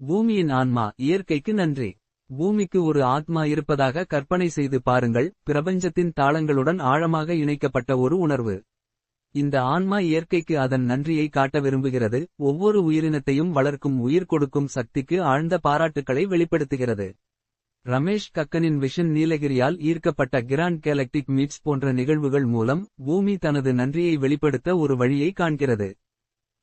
பூமியின் ஆன்மா இயற்கைக்கு நன்றி. பூமிக்கு ஒரு ஆத்மா இருப்பதாக கற்பனை செய்து பாருங்கள் பிரபஞ்சத்தின் தாளங்களுடன் ஆழமாக இணைக்கப்பட்ட ஒரு உணர்வு. இந்த ஆன்மா இயற்கைக்கு அதன் நன்றியை காட்ட விரும்புகிறது ஒவ்வொரு உயிரினத்தையும் வளர்க்கும் உயிர் கொடுக்கும் சக்திக்கு ஆழ்ந்த பாராட்டுக்களை வெளிப்படுத்துகிறது. ரமேஷ் கக்கனின் விஷன் நீலகிரியால் ஈர்க்கப்பட்ட கிராண்ட் கேலக்டிக் மீட்ஸ் போன்ற நிகழ்வுகள் மூலம் பூமி தனது நன்றியை வெளிப்படுத்த ஒரு வழியை காண்கிறது.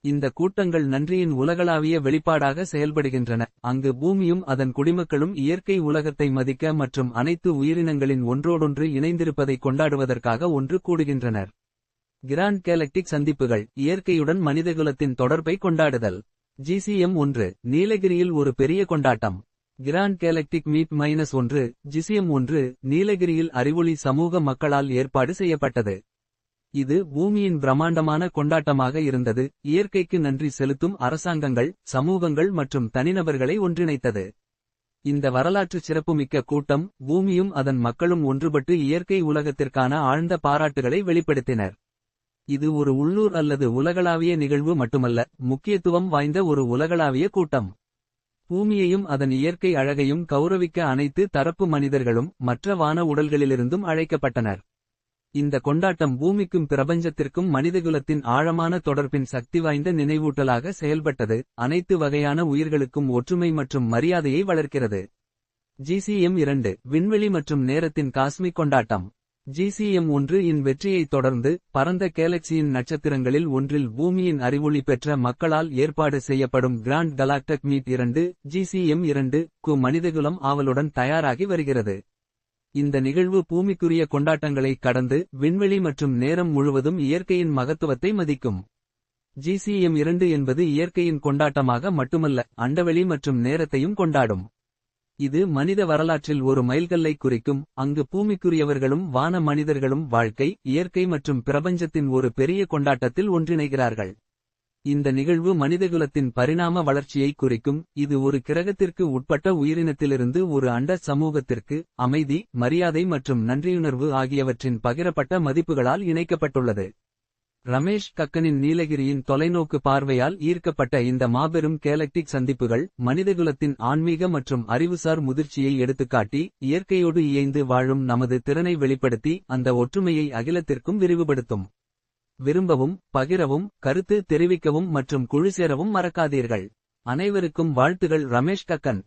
இந்த கூட்டங்கள் நன்றியின் உலகளாவிய வெளிப்பாடாக செயல்படுகின்றன. அங்கு பூமியும் அதன் குடிமக்களும் இயற்கை உலகத்தை மதிக்க மற்றும் அனைத்து உயிரினங்களின் ஒன்றோடொன்று இணைந்திருப்பதை கொண்டாடுவதற்காக ஒன்று கூடுகின்றனர். கிராண்ட் கேலக்டிக் சந்திப்புகள் இயற்கையுடன் மனிதகுலத்தின் தொடர்பை கொண்டாடுதல். ஜிசிஎம் ஒன்று நீலகிரியில் ஒரு பெரிய கொண்டாட்டம். கிராண்ட் கேலக்டிக் மீட் மைனஸ் ஒன்று ஜிசிஎம் ஒன்று நீலகிரியில் அறிவொளி சமூக மக்களால் ஏற்பாடு செய்யப்பட்டது. இது பூமியின் பிரம்மாண்டமான கொண்டாட்டமாக இருந்தது. இயற்கைக்கு நன்றி செலுத்தும் அரசாங்கங்கள் சமூகங்கள் மற்றும் தனிநபர்களை ஒன்றிணைத்தது. இந்த வரலாற்று சிறப்புமிக்க கூட்டம் பூமியும் அதன் மக்களும் ஒன்றுபட்டு இயற்கை உலகத்திற்கான ஆழ்ந்த பாராட்டுகளை வெளிப்படுத்தினர். இது ஒரு உள்ளூர் அல்லது உலகளாவிய நிகழ்வு மட்டுமல்ல முக்கியத்துவம் வாய்ந்த ஒரு உலகளாவிய கூட்டம். பூமியையும் அதன் இயற்கை அழகையும் கௌரவிக்க அனைத்து தரப்பு மனிதர்களும் மற்ற வான உடல்களிலிருந்தும் அழைக்கப்பட்டனர். இந்த கொண்டாட்டம் பூமிக்கும் பிரபஞ்சத்திற்கும் மனிதகுலத்தின் ஆழமான தொடர்பின் சக்தி வாய்ந்த நினைவூட்டலாக செயல்பட்டது. அனைத்து வகையான உயிர்களுக்கும் ஒற்றுமை மற்றும் மரியாதையை வளர்க்கிறது. ஜிசிஎம் இரண்டு விண்வெளி மற்றும் நேரத்தின் காஸ்மிக் கொண்டாட்டம். ஜிசிஎம் ஒன்று இன் வெற்றியைத் தொடர்ந்து பரந்த கேலக்சியின் நட்சத்திரங்களில் ஒன்றில் பூமியின் அறிவொளி பெற்ற மக்களால் ஏற்பாடு செய்யப்படும் கிராண்ட் கலாக்டக் மீட் இரண்டு ஜிசிஎம் இரண்டு கு மனிதகுலம் ஆவலுடன் தயாராகி வருகிறது. இந்த நிகழ்வு பூமிக்குரிய கொண்டாட்டங்களை கடந்து விண்வெளி மற்றும் நேரம் முழுவதும் இயற்கையின் மகத்துவத்தை மதிக்கும். ஜிசிஎம் இரண்டு என்பது இயற்கையின் கொண்டாட்டமாக மட்டுமல்ல அண்டவெளி மற்றும் நேரத்தையும் கொண்டாடும். இது மனித வரலாற்றில் ஒரு மைல்கல்லை குறிக்கும் அங்கு பூமிக்குரியவர்களும் வான மனிதர்களும் வாழ்க்கை இயற்கை மற்றும் பிரபஞ்சத்தின் ஒரு பெரிய கொண்டாட்டத்தில் ஒன்றிணைகிறார்கள். இந்த நிகழ்வு மனிதகுலத்தின் பரிணாம வளர்ச்சியை குறிக்கும். இது ஒரு கிரகத்திற்கு உட்பட்ட உயிரினத்திலிருந்து ஒரு அண்ட சமூகத்திற்கு அமைதி மரியாதை மற்றும் நன்றியுணர்வு ஆகியவற்றின் பகிரப்பட்ட மதிப்புகளால் இணைக்கப்பட்டுள்ளது. ரமேஷ் கக்கனின் நீலகிரியின் தொலைநோக்கு பார்வையால் ஈர்க்கப்பட்ட இந்த மாபெரும் கேலக்டிக் சந்திப்புகள் மனிதகுலத்தின் ஆன்மீக மற்றும் அறிவுசார் முதிர்ச்சியை எடுத்துக்காட்டி இயற்கையோடு இயைந்து வாழும் நமது திறனை வெளிப்படுத்தி அந்த ஒற்றுமையை அகிலத்திற்கும் விரிவுபடுத்தும். விரும்பவும் பகிரவும் கருத்து தெரிவிக்கவும் மற்றும் குழு சேரவும் மறக்காதீர்கள். அனைவருக்கும் வாழ்த்துகள் ரமேஷ் கக்கன்.